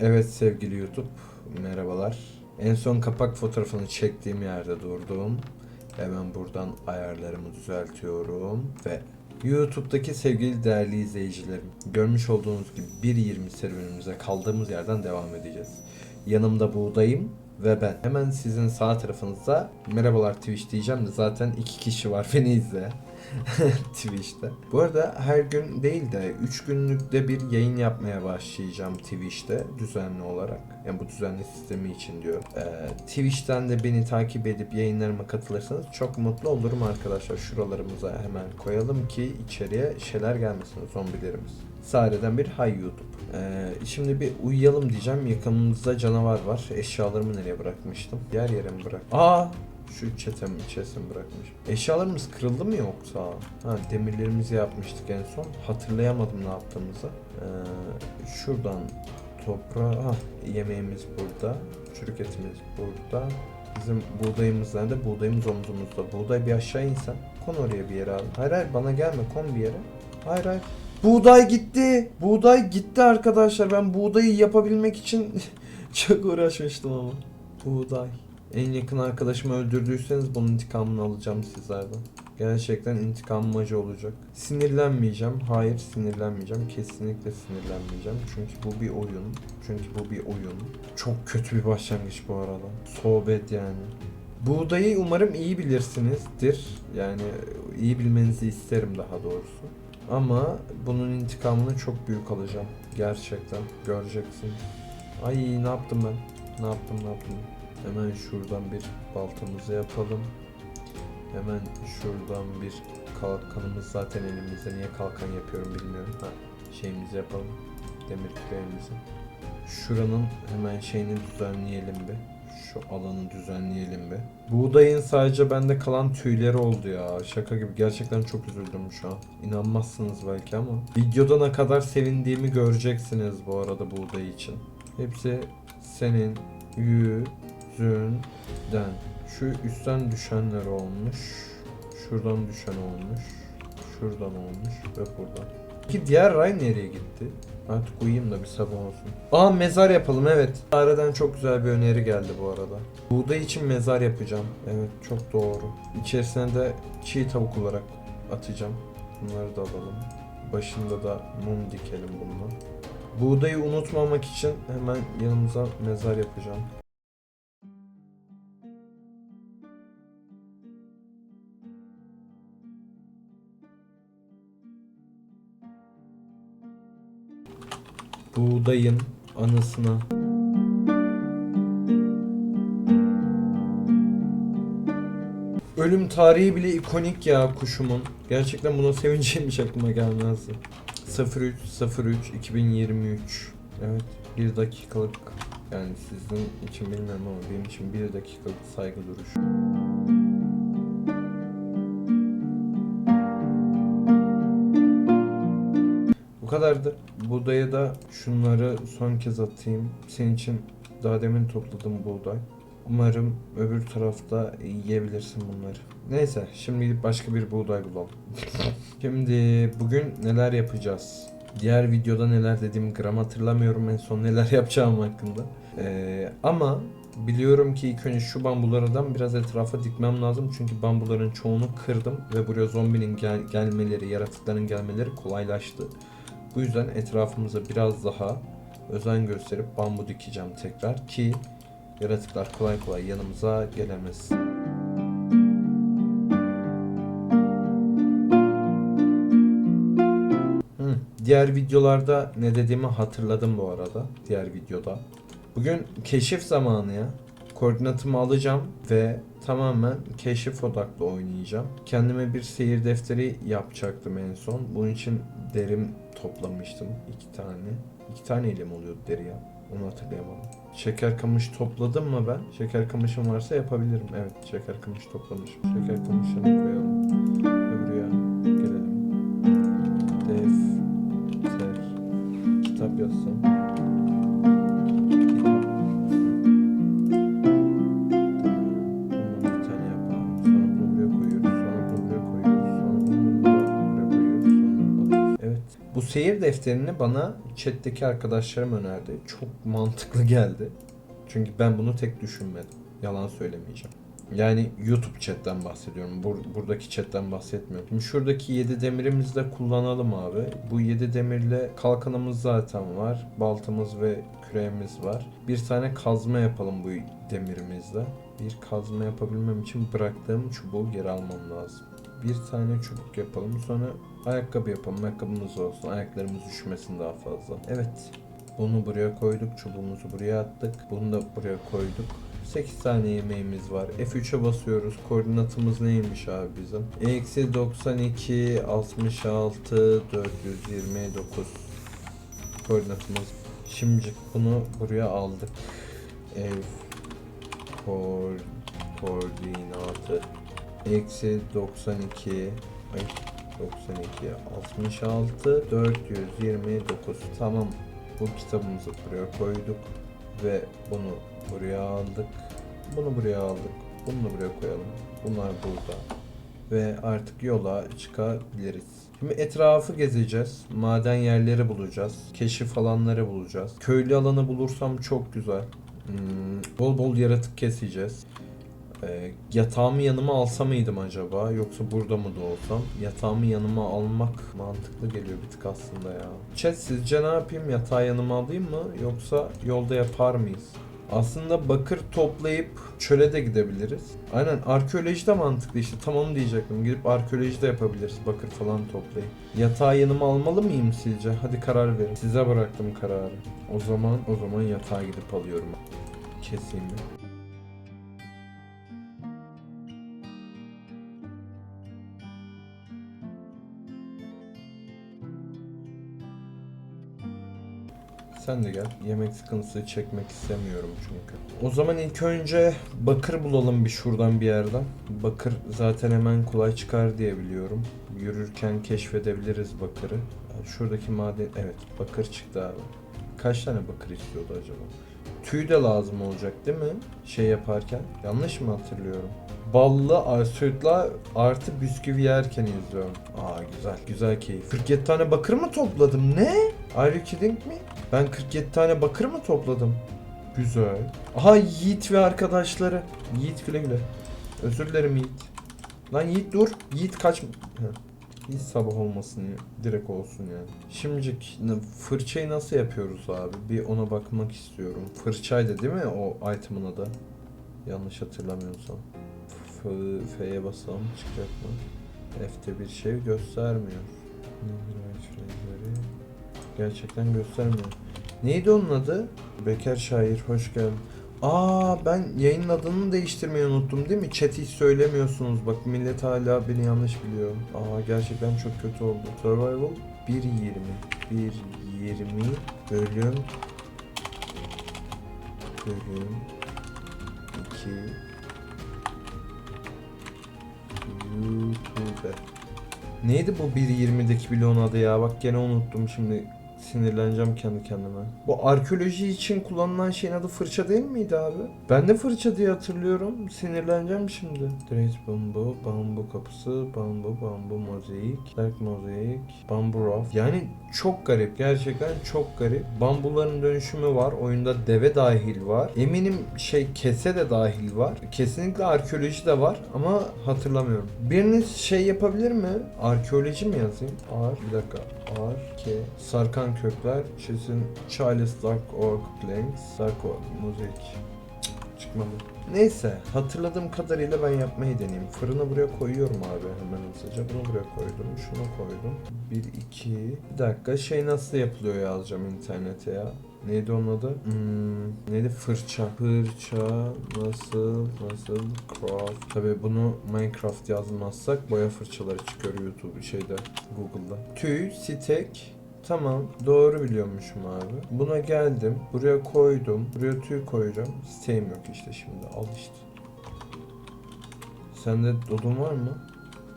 Evet sevgili YouTube, merhabalar. En son kapak fotoğrafını çektiğim yerde durdum. Hemen buradan ayarlarımı düzeltiyorum ve YouTube'daki sevgili değerli izleyicilerim, görmüş olduğunuz gibi 1.20 serüvenimize kaldığımız yerden devam edeceğiz. Yanımda buğdayım ve ben. Hemen sizin sağ tarafınızda merhabalar Twitch diyeceğim de zaten iki kişi var beni izle. Twitch'te. Bu arada her gün değil de 3 günlükte bir yayın yapmaya başlayacağım Twitch'te düzenli olarak. Yani bu düzenli sistemi için diyorum. Ee, Twitch'ten de beni takip edip yayınlarıma katılırsanız çok mutlu olurum arkadaşlar. Şuralarımıza hemen koyalım ki içeriye şeyler gelmesin zombilerimiz. Sareden bir hay YouTube. Ee, şimdi bir uyuyalım diyeceğim. Yakınımızda canavar var. Eşyalarımı nereye bırakmıştım? Diğer yere mi bırak? Aa! Şu çetem içerisine bırakmış. Eşyalarımız kırıldı mı yoksa? Ha demirlerimizi yapmıştık en son. Hatırlayamadım ne yaptığımızı. Ee, şuradan toprağa... Ha yemeğimiz burada. Çürük etimiz burada. Bizim buğdayımız nerede? Buğdayımız omzumuzda. Buğday bir aşağı insen. Kon oraya bir yere abi. Hayır hayır bana gelme. Kon bir yere. Hayır hayır. Buğday gitti. Buğday gitti arkadaşlar. Ben buğdayı yapabilmek için çok uğraşmıştım ama. Buğday. En yakın arkadaşımı öldürdüyseniz bunun intikamını alacağım sizlerden. Gerçekten intikamım acı olacak. Sinirlenmeyeceğim. Hayır sinirlenmeyeceğim. Kesinlikle sinirlenmeyeceğim. Çünkü bu bir oyun. Çünkü bu bir oyun. Çok kötü bir başlangıç bu arada. Sohbet yani. Buğdayı umarım iyi bilirsinizdir. Yani iyi bilmenizi isterim daha doğrusu. Ama bunun intikamını çok büyük alacağım. Gerçekten. Göreceksiniz. Ay ne yaptım ben? Ne yaptım ne yaptım? Hemen şuradan bir baltamızı yapalım. Hemen şuradan bir kalkanımız zaten elimizde. Niye kalkan yapıyorum bilmiyorum. Ha, şeyimizi yapalım. Demir küreğimizi. Şuranın hemen şeyini düzenleyelim bir. Şu alanı düzenleyelim bir. Buğdayın sadece bende kalan tüyleri oldu ya. Şaka gibi. Gerçekten çok üzüldüm şu an. İnanmazsınız belki ama. Videoda ne kadar sevindiğimi göreceksiniz bu arada buğday için. Hepsi senin yüzünden. Şu üstten düşenler olmuş. Şuradan düşen olmuş. Şuradan olmuş ve buradan. Ki diğer ray nereye gitti? Artık uyuyayım da bir sabah olsun. Aa mezar yapalım evet. Aradan çok güzel bir öneri geldi bu arada. Buğday için mezar yapacağım. Evet çok doğru. İçerisine de çiğ tavuk olarak atacağım. Bunları da alalım. Başında da mum dikelim bununla. Buğdayı unutmamak için hemen yanımıza mezar yapacağım. Buğdayın anısına. Ölüm tarihi bile ikonik ya kuşumun. Gerçekten buna sevineceğim hiç aklıma gelmezdi. 03 03 2023. Evet, bir dakikalık yani sizin için bilmiyorum ama benim için bir dakikalık saygı duruşu. Bu kadardı. Buğdaya da şunları son kez atayım. Senin için daha demin topladım buğday. Umarım öbür tarafta yiyebilirsin bunları. Neyse şimdi gidip başka bir buğday bulalım. şimdi bugün neler yapacağız? Diğer videoda neler dediğimi gram hatırlamıyorum en son neler yapacağım hakkında. Ee, ama biliyorum ki ilk önce şu bambulardan biraz etrafa dikmem lazım. Çünkü bambuların çoğunu kırdım ve buraya zombinin gel- gelmeleri, yaratıkların gelmeleri kolaylaştı. Bu yüzden etrafımıza biraz daha özen gösterip bambu dikeceğim tekrar ki yaratıklar kolay kolay yanımıza gelemez. Hı, Diğer videolarda ne dediğimi hatırladım bu arada. Diğer videoda. Bugün keşif zamanı ya. Koordinatımı alacağım ve tamamen keşif odaklı oynayacağım. Kendime bir seyir defteri yapacaktım en son. Bunun için derim toplamıştım. iki tane. İki taneyle mi oluyordu deri ya? Onu hatırlayamadım. Şeker kamış topladım mı ben? Şeker kamışım varsa yapabilirim. Evet şeker kamış toplamışım. Şeker kamışını koyalım. Defterini bana chat'teki arkadaşlarım önerdi. Çok mantıklı geldi. Çünkü ben bunu tek düşünmedim. Yalan söylemeyeceğim. Yani YouTube chatten bahsediyorum. Bur- buradaki chatten bahsetmiyorum. Şimdi şuradaki 7 demirimizi de kullanalım abi. Bu 7 demirle kalkanımız zaten var. Baltamız ve küreğimiz var. Bir tane kazma yapalım bu demirimizle. Bir kazma yapabilmem için bıraktığım çubuğu geri almam lazım. Bir tane çubuk yapalım. Sonra ayakkabı yapalım. Ayakkabımız olsun. Ayaklarımız üşümesin daha fazla. Evet. Bunu buraya koyduk. Çubuğumuzu buraya attık. Bunu da buraya koyduk. 8 tane yemeğimiz var. F3'e basıyoruz. Koordinatımız neymiş abi bizim? Eksi 92, 66, 429 koordinatımız. Şimdi bunu buraya aldık. Ev koordinatı eksi 92 ay 92 66 429 tamam bu kitabımızı buraya koyduk ve bunu buraya aldık bunu buraya aldık bunu da buraya koyalım bunlar burada ve artık yola çıkabiliriz. Şimdi etrafı gezeceğiz. Maden yerleri bulacağız. Keşif alanları bulacağız. Köylü alanı bulursam çok güzel. Hmm, bol bol yaratık keseceğiz. Ee, yatağımı yanıma alsa mıydım acaba yoksa burada mı da? Yatağımı yanıma almak mantıklı geliyor bir tık aslında ya. Chat sizce ne yapayım? Yatağı yanıma alayım mı yoksa yolda yapar mıyız? Aslında bakır toplayıp çöle de gidebiliriz. Aynen arkeoloji de mantıklı işte tam onu diyecektim. Gidip arkeoloji de yapabiliriz bakır falan toplayıp. Yatağı yanıma almalı mıyım sizce? Hadi karar verin. Size bıraktım kararı. O zaman o zaman yatağa gidip alıyorum. Keseyim mi? Sen de gel. Yemek sıkıntısı çekmek istemiyorum çünkü. O zaman ilk önce bakır bulalım bir şuradan bir yerden. Bakır zaten hemen kolay çıkar diye biliyorum. Yürürken keşfedebiliriz bakırı. Şuradaki maden... Evet bakır çıktı abi. Kaç tane bakır istiyordu acaba? Tüy de lazım olacak değil mi? Şey yaparken. Yanlış mı hatırlıyorum? Ballı sütla artı bisküvi yerken izliyorum. Aa güzel. Güzel keyif. 47 tane bakır mı topladım? Ne? Are you kidding me? Ben 47 tane bakır mı topladım? Güzel. Aha Yiğit ve arkadaşları. Yiğit güle güle. Özür dilerim Yiğit. Lan Yiğit dur. Yiğit kaç... Hiç sabah olmasın ya. Direkt olsun yani. Şimdicik fırçayı nasıl yapıyoruz abi? Bir ona bakmak istiyorum. Fırçaydı değil mi o item'ın adı? Yanlış hatırlamıyorsam. F'ye basalım çıkacak mı? F'te bir şey göstermiyor. Gerçekten göstermiyor. Neydi onun adı? Bekar şair hoş geldin. Aa ben yayının adını değiştirmeyi unuttum değil mi? Chat hiç söylemiyorsunuz. Bak millet hala beni yanlış biliyor. Aa gerçekten çok kötü oldu. Survival 1.20 1.20 bölüm bölüm 2 YouTube Neydi bu 1.20'deki bloğun adı ya? Bak gene unuttum şimdi. Sinirleneceğim kendi kendime. Bu arkeoloji için kullanılan şeyin adı fırça değil miydi abi? Ben de fırça diye hatırlıyorum. Sinirleneceğim şimdi. Direct bambu, bambu kapısı, bambu, bambu mozaik, dark mozaik, bambu raft. Yani çok garip. Gerçekten çok garip. Bambuların dönüşümü var. Oyunda deve dahil var. Eminim şey kese de dahil var. Kesinlikle arkeoloji de var ama hatırlamıyorum. Biriniz şey yapabilir mi? Arkeoloji mi yazayım? Ar, bir dakika. Ar, ke, sarkan kökler, çizim, Charles Dark Orc Planks, Dark Orc. Cık, Çıkmadı. Neyse hatırladığım kadarıyla ben yapmayı deneyeyim. Fırını buraya koyuyorum abi hemen hızlıca. Bunu buraya koydum. Şunu koydum. 1, 2. Bir dakika şey nasıl yapılıyor yazacağım internete ya. Neydi onun adı? Hmm, neydi? Fırça. Fırça nasıl nasıl craft. Tabii bunu Minecraft yazmazsak boya fırçaları çıkıyor YouTube şeyde Google'da. Tüy, stek, Tamam doğru biliyormuşum abi. Buna geldim. Buraya koydum. Buraya tüy koyacağım. Siteğim yok işte şimdi. Al işte. Sende dodun var mı?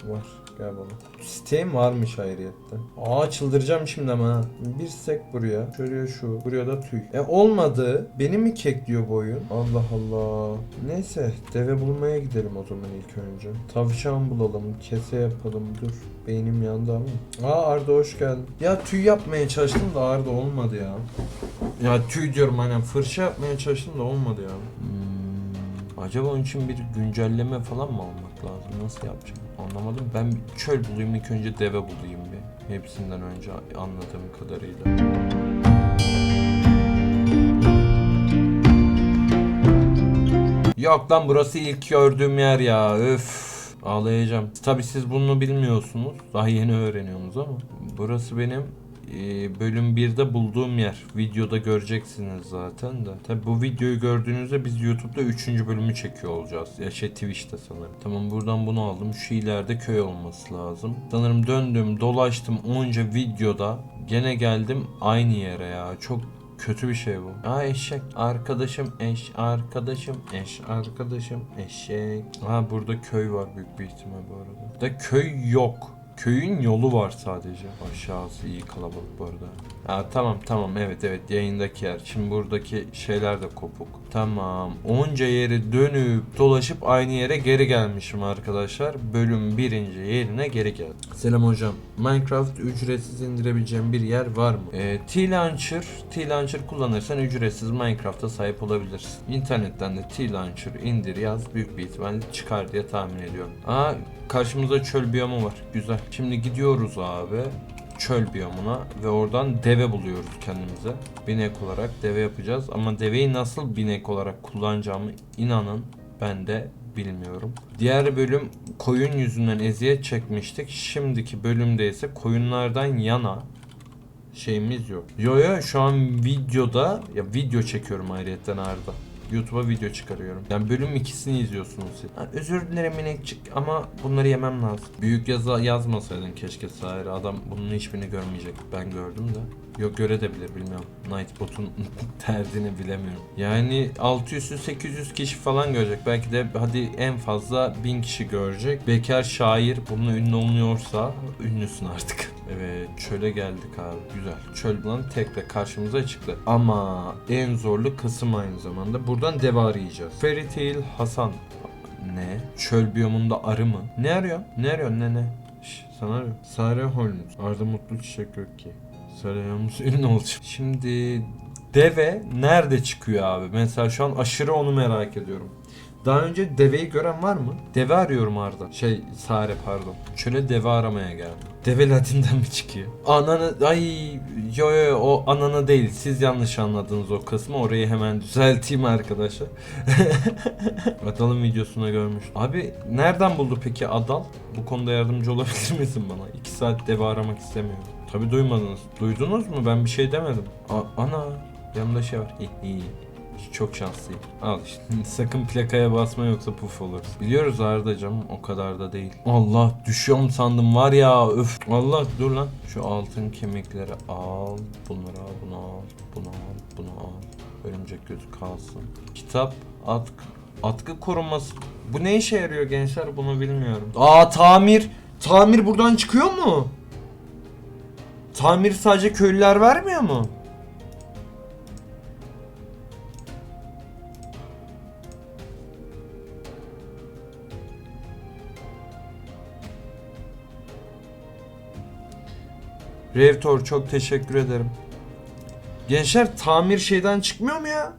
Var. Gel bana. Siteğim varmış ayrıyette. Aa çıldıracağım şimdi ama. Bir stek buraya. Şuraya şu. Buraya da tüy. E olmadı. Beni mi kekliyor bu oyun? Allah Allah. Neyse deve bulmaya gidelim o zaman ilk önce. Tavşan bulalım. Kese yapalım. Dur. Beynim yandı ama. Aa Arda hoş geldin. Ya tüy yapmaya çalıştım da Arda olmadı ya. Ya tüy diyorum hani fırça yapmaya çalıştım da olmadı ya. Hmm, acaba onun için bir güncelleme falan mı almak lazım? Nasıl yapacağım? Anlamadım. Ben bir çöl bulayım ilk önce deve bulayım bir. Hepsinden önce anladığım kadarıyla. Yok lan burası ilk gördüğüm yer ya. Öf. Ağlayacağım. Tabi siz bunu bilmiyorsunuz. Daha yeni öğreniyorsunuz ama. Burası benim e, bölüm 1'de bulduğum yer. Videoda göreceksiniz zaten de. Tabi bu videoyu gördüğünüzde biz YouTube'da 3. bölümü çekiyor olacağız. Ya şey Twitch'te sanırım. Tamam buradan bunu aldım. Şu ileride köy olması lazım. Sanırım döndüm dolaştım onca videoda. Gene geldim aynı yere ya. Çok Kötü bir şey bu. Aa eşek. Arkadaşım eş. Arkadaşım eş. Arkadaşım eşek. Ha burada köy var büyük bir ihtimal bu arada. Da köy yok. Köyün yolu var sadece. Aşağısı iyi kalabalık bu arada. Ha tamam tamam evet evet yayındaki yer. Şimdi buradaki şeyler de kopuk. Tamam. Onca yeri dönüp dolaşıp aynı yere geri gelmişim arkadaşlar. Bölüm birinci yerine geri geldim. Selam hocam. Minecraft ücretsiz indirebileceğim bir yer var mı? Ee, T-Launcher, T-Launcher kullanırsan ücretsiz Minecraft'a sahip olabilirsin. İnternetten de T-Launcher indir yaz büyük bir ihtimalle çıkar diye tahmin ediyorum. Aa karşımızda çöl biyomu var. Güzel. Şimdi gidiyoruz abi çöl biyomuna ve oradan deve buluyoruz kendimize. Binek olarak deve yapacağız ama deveyi nasıl binek olarak kullanacağımı inanın ben de bilmiyorum. Diğer bölüm koyun yüzünden eziyet çekmiştik. Şimdiki bölümde ise koyunlardan yana şeyimiz yok. Yo yo şu an videoda ya video çekiyorum ayrıyetten Arda. YouTube'a video çıkarıyorum. Yani bölüm ikisini izliyorsunuz siz. Ha, özür dilerim minekçik ama bunları yemem lazım. Büyük yaza yazmasaydın keşke Sahir. Adam bunun hiçbirini görmeyecek. Ben gördüm de. Yok görebilir bilmiyorum. Nightbot'un derdini bilemiyorum. Yani 600-800 kişi falan görecek. Belki de hadi en fazla 1000 kişi görecek. Bekar şair bununla ünlü olmuyorsa ünlüsün artık. Evet çöle geldik abi güzel. Çöl bulan tekrar karşımıza çıktı. Ama en zorlu kısım aynı zamanda. Buradan deve arayacağız. Fairy Tail Hasan. Ne? Çöl biyomunda arı mı? Ne arıyor? Ne arıyor ne ne? Şş, sana arıyor. Sare Holmes. Arda Mutlu Çiçek Gökki. Sare Holmes ünlü olacak. Şimdi deve nerede çıkıyor abi? Mesela şu an aşırı onu merak ediyorum. Daha önce deveyi gören var mı? Deve arıyorum Arda. Şey Sare pardon. Şöyle deve aramaya geldim. Deve Latin'den mi çıkıyor? Ananı ay yo yo o ananı değil. Siz yanlış anladınız o kısmı. Orayı hemen düzelteyim arkadaşlar. Adal'ın videosunda görmüş. Abi nereden buldu peki Adal? Bu konuda yardımcı olabilir misin bana? 2 saat deve aramak istemiyorum. Tabi duymadınız. Duydunuz mu? Ben bir şey demedim. A- ana yanımda şey var. İyi iyi. Çok şanslıyım. Al işte. Sakın plakaya basma yoksa puf oluruz. Biliyoruz Arda'cığım o kadar da değil. Allah düşüyorum sandım var ya öf. Allah dur lan. Şu altın kemikleri al. Bunları al bunu al. Bunu al. Bunu al. Örümcek gözü kalsın. Kitap atkı. Atkı korunması. Bu ne işe yarıyor gençler bunu bilmiyorum. Aa tamir. Tamir buradan çıkıyor mu? Tamir sadece köylüler vermiyor mu? Revtor çok teşekkür ederim. Gençler tamir şeyden çıkmıyor mu ya?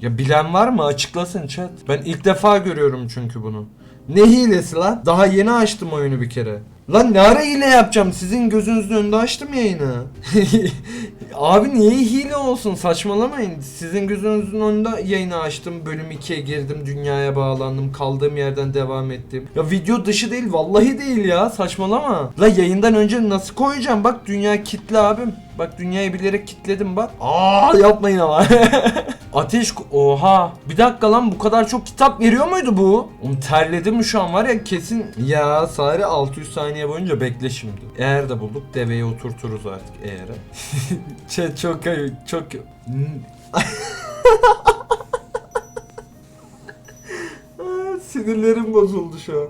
Ya bilen var mı? Açıklasın chat. Ben ilk defa görüyorum çünkü bunu. Ne hilesi lan? Daha yeni açtım oyunu bir kere. Lan ne ara hile yapacağım? Sizin gözünüzün önünde açtım yayını. Abi niye hile olsun? Saçmalamayın. Sizin gözünüzün önünde yayını açtım. Bölüm 2'ye girdim. Dünyaya bağlandım. Kaldığım yerden devam ettim. Ya video dışı değil. Vallahi değil ya. Saçmalama. La yayından önce nasıl koyacağım? Bak dünya kitli abim. Bak dünyayı bilerek kitledim bak. Aa yapmayın ama. Ateş oha. Bir dakika lan bu kadar çok kitap veriyor muydu bu? Onu terledim şu an var ya kesin. Ya Sare 600 saniye boyunca bekle şimdi. Eğer de bulduk deveyi oturturuz artık eğer. Chat çok çok. Hmm. Sinirlerim bozuldu şu an.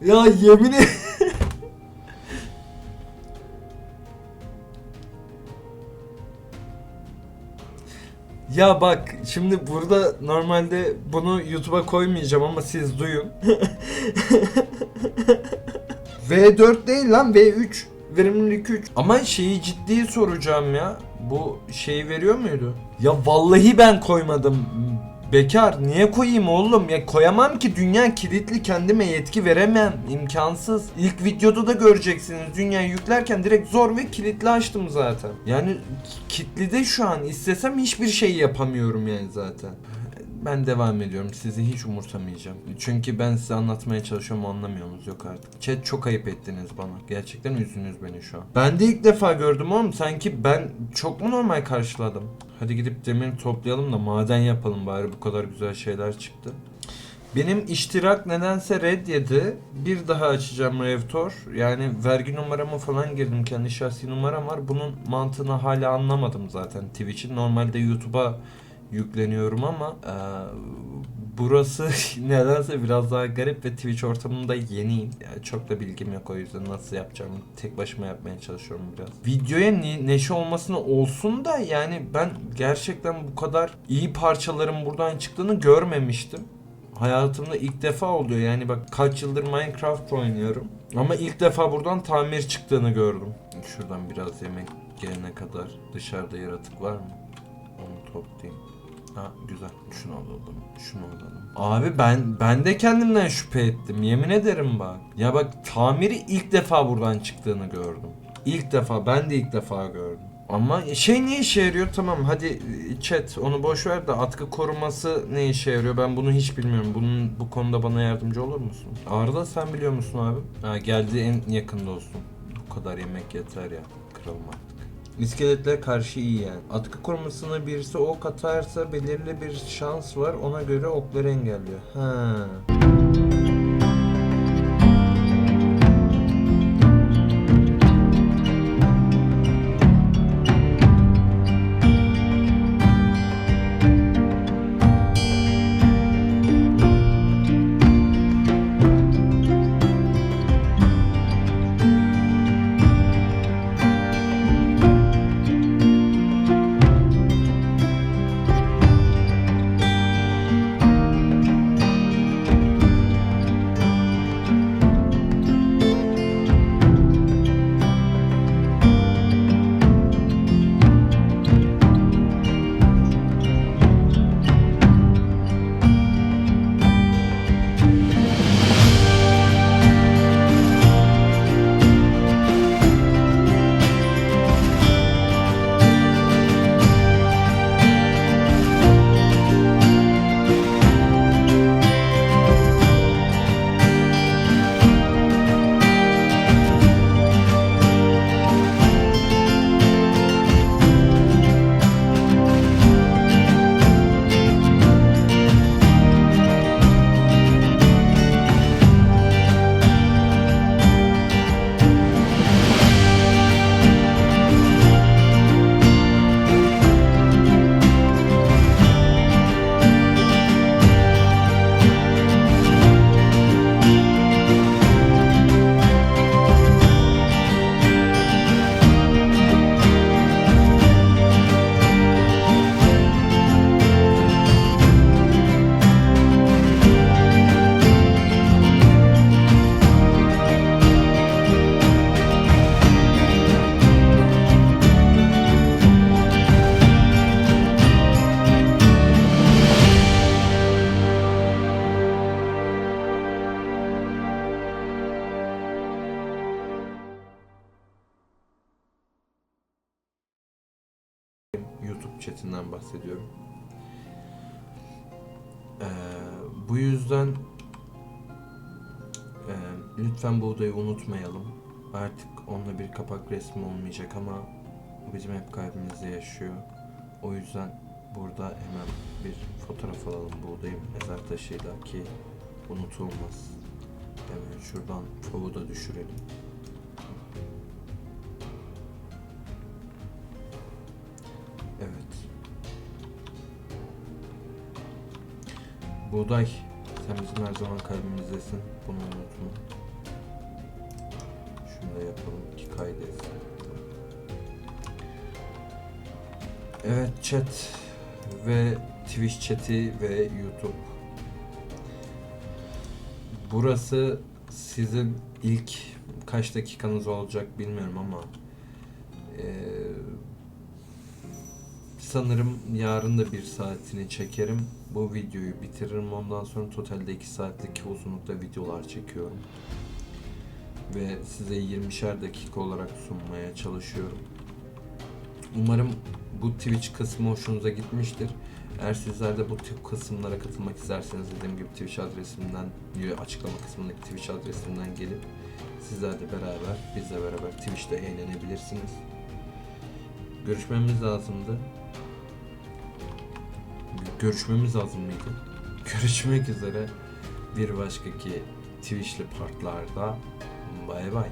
Ya yemin Ya bak şimdi burada normalde bunu YouTube'a koymayacağım ama siz duyun. V4 değil lan V3. Verimlilik 3. Ama şeyi ciddi soracağım ya. Bu şeyi veriyor muydu? Ya vallahi ben koymadım. Bekar niye koyayım oğlum? Ya koyamam ki dünya kilitli kendime yetki veremem imkansız. İlk videoda da göreceksiniz dünya yüklerken direkt zor ve kilitli açtım zaten. Yani kitlide şu an istesem hiçbir şey yapamıyorum yani zaten ben devam ediyorum. Sizi hiç umursamayacağım. Çünkü ben size anlatmaya çalışıyorum anlamıyorsunuz. Yok artık. Chat çok ayıp ettiniz bana. Gerçekten üzdünüz beni şu an. Ben de ilk defa gördüm oğlum. Sanki ben çok mu normal karşıladım? Hadi gidip demir toplayalım da maden yapalım bari. Bu kadar güzel şeyler çıktı. Benim iştirak nedense red yedi. Bir daha açacağım Revtor. Yani vergi numaramı falan girdim. Kendi şahsi numaram var. Bunun mantığını hala anlamadım zaten Twitch'in. Normalde YouTube'a yükleniyorum ama e, burası nedense biraz daha garip ve Twitch ortamında yeniyim. Yani çok da bilgim yok o yüzden nasıl yapacağımı tek başıma yapmaya çalışıyorum biraz. Videoya ne- neşe olmasına olsun da yani ben gerçekten bu kadar iyi parçaların buradan çıktığını görmemiştim. Hayatımda ilk defa oluyor yani bak kaç yıldır Minecraft oynuyorum ama ilk defa buradan tamir çıktığını gördüm. Şuradan biraz yemek gelene kadar dışarıda yaratık var mı? Onu toplayayım. Ha güzel. Şunu alalım. Şunu alalım. Abi ben ben de kendimden şüphe ettim. Yemin ederim bak. Ya bak tamiri ilk defa buradan çıktığını gördüm. İlk defa ben de ilk defa gördüm. Ama şey ne işe yarıyor? Tamam hadi e, chat onu boş ver de atkı koruması ne işe yarıyor? Ben bunu hiç bilmiyorum. Bunun bu konuda bana yardımcı olur musun? Arda sen biliyor musun abi? Ha geldi en yakın dostum. Bu kadar yemek yeter ya. Kıralım artık. İskeletlere karşı iyi yani. Atkı korumasına birisi ok atarsa belirli bir şans var. Ona göre okları engelliyor. Ha. Chatinden bahsediyorum. Ee, bu yüzden e, lütfen bu odayı unutmayalım. Artık onunla bir kapak resmi olmayacak ama bizim hep kalbimizde yaşıyor. O yüzden burada hemen bir fotoğraf alalım bu odayı mezar taşıyla ki unutulmaz. Hemen şuradan fovu da düşürelim. Buğday, sen bizim her zaman kalbimizdesin. Bunu unutma. Şunu da yapalım ki kaydetsin. Evet chat ve Twitch chat'i ve YouTube. Burası sizin ilk kaç dakikanız olacak bilmiyorum ama eee, sanırım yarın da bir saatini çekerim. Bu videoyu bitiririm. Ondan sonra totalde 2 saatlik uzunlukta videolar çekiyorum. Ve size 20'şer dakika olarak sunmaya çalışıyorum. Umarım bu Twitch kısmı hoşunuza gitmiştir. Eğer sizler de bu tip kısımlara katılmak isterseniz dediğim gibi Twitch adresimden, açıklama kısmındaki Twitch adresimden gelip sizler de beraber, bizle beraber Twitch'te eğlenebilirsiniz. Görüşmemiz lazımdı. Görüşmemiz lazım mıydı? Görüşmek üzere bir başkaki Twitch'li partlarda. Bay bay.